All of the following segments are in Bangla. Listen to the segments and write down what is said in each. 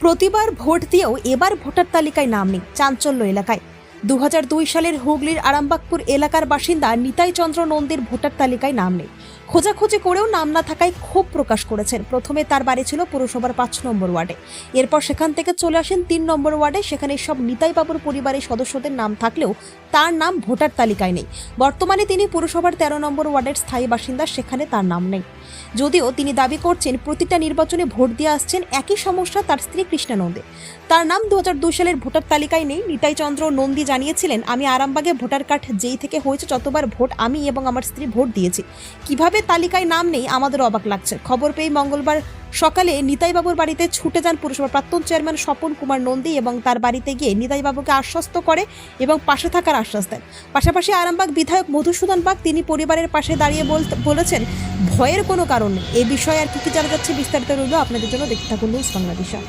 প্রতিবার ভোট দিয়েও এবার ভোটার তালিকায় নাম নেই চাঞ্চল্য এলাকায়। দু হাজার দুই সালের হুগলির আরামবাগপুর এলাকার বাসিন্দা নিতাই চন্দ্র নন্দীর ভোটার তালিকায় নাম নেই। খোঁজাখুঁজি করেও নাম না থাকায় ক্ষোভ প্রকাশ করেছেন। প্রথমে তার বাড়ি ছিল পুরসভার পাঁচ নম্বর ওয়ার্ডে। এরপর সেখান থেকে চলে আসেন তিন নম্বর ওয়ার্ডে, সেখানে সব নিতাই বাবুর পরিবারের সদস্যদের নাম থাকলেও তার নাম ভোটার তালিকায় নেই। বর্তমানে তিনি পুরসভার তেরো নম্বর ওয়ার্ডের স্থায়ী বাসিন্দা, সেখানে তার নাম নেই। যদিও তিনি দাবি করছেন, প্রতিটা নির্বাচনে ভোট দিয়ে আসছেন একই সমস্যা তার স্ত্রী কৃষ্ণা নন্দী। তার নাম দু হাজার দুই সালের ভোটার তালিকায় নেই। নিতাই চন্দ্র নন্দী জানিয়েছিলেন, আমি আরামবাগে ভোটার কার্ড যেই থেকে হয়েছে যতবার ভোট আমি এবং আমার স্ত্রী ভোট দিয়েছি। কীভাবে তালিকায় নাম নেই আমাদের অবাক লাগছে। খবর পেয়ে মঙ্গলবার সকালে নিতাইবাবুর বাড়িতে ছুটে যান পুরসভার প্রাক্তন চেয়ারম্যান স্বপন কুমার নন্দী এবং তার বাড়িতে গিয়ে নিতাইবাবুকে আশ্বস্ত করে এবং পাশে থাকার আশ্বাস দেন। পাশাপাশি আরামবাগ বিধায়ক মধুসূদন বাগ তিনি পরিবারের পাশে দাঁড়িয়ে বলেছেন ভয়ের কোনো কারণ নেই। এই বিষয়ে আর কি কি জানা যাচ্ছে বিস্তারিত রইল আপনাদের জন্য। দেখতে থাকুন নিউজ বাংলাদেশা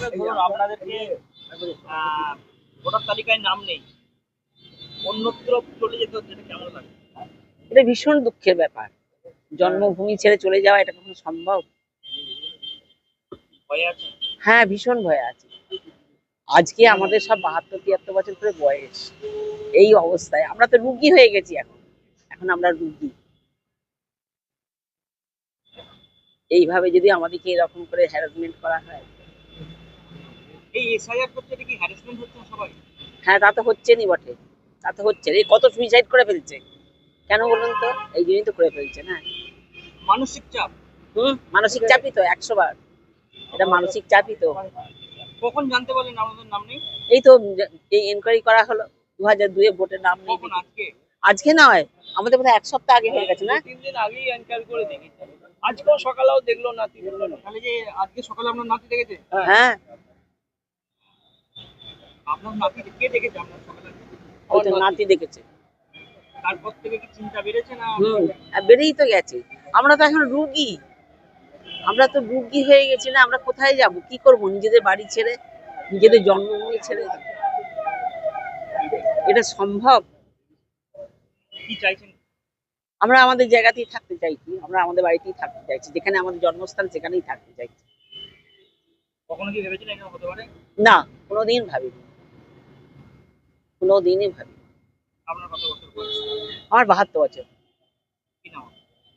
ধরুন আপনাদেরকে ভোটার তালিকায় নাম নেই। অন্যত্র চলে যেতে হচ্ছে এটা কেমন লাগে এটা ভীষণ দুঃখের ব্যাপার। জন্মভূমি ছেড়ে চলে যাওয়া এটা কখনো সম্ভব? হ্যাঁ ভীষণ ভয় আছে। আজকে আমাদের সব বাহাত্তর তিয়াত্তর বছর করে বয়স। এই অবস্থায় আমরা তো রুগী হয়ে গেছি এখন। এখন আমরা রুগী। এইভাবে যদি আমাদেরকে এরকম করে হ্যারাসমেন্ট করা হয়। হ্যাঁ তা তো হচ্ছে নি বটে। তা তো হচ্ছে এই কত সুইসাইড করে ফেলছে? কেন বলুন তো? এই জন্যই তো করে ফেলছে না? মানসিক চাপ। হুম? মানসিক চাপই তো একশো বার। এটা মানসিক চাপই তো। কখন জানতে পারলেন আমাদের নাম নেই? এই তো এই এনকোয়ারি করা হলো। দু হাজার দুয়ে ভোটের নাম নেই আজকে? আজকে নয়। আমাদের বোধহয় এক সপ্তাহ আগে হয়ে গেছে না? তিন দিন আগেই এনকোয়ারি করে দেখেছি আজকেও সকালেও দেখল নাতি না। তাহলে যে আজকে সকালে আপনার নাতি দেখেছে? হ্যাঁ। আপনার নাতি কে দেখেছে? আপনার সকালে ওই তো নাতি। দেখেছে। তারপর থেকে কি চিন্তা বেড়েছে না? আর বেড়েই তো গেছে। আমরা তো এখন রুগী। আমরা তো রুগী হয়ে গেছি না আমরা কোথায় যাব? কি করব? নিজেদের বাড়ি ছেড়ে নিজেদের জন্মভূমি ছেড়ে? এটা সম্ভব? আমরা আমাদের জায়গাতেই থাকতে চাইছি আমরা আমাদের বাড়িতেই থাকতে চাইছি যেখানে আমাদের জন্মস্থান সেখানেই থাকতে চাইছি। কখনো কি ভেবেছিলেন হতে পারে? না কোনোদিন ভাবিনি। কোনোদিনই ভাবি আপনার কত বছর বয়স? আমার বাহাত্তর বছর।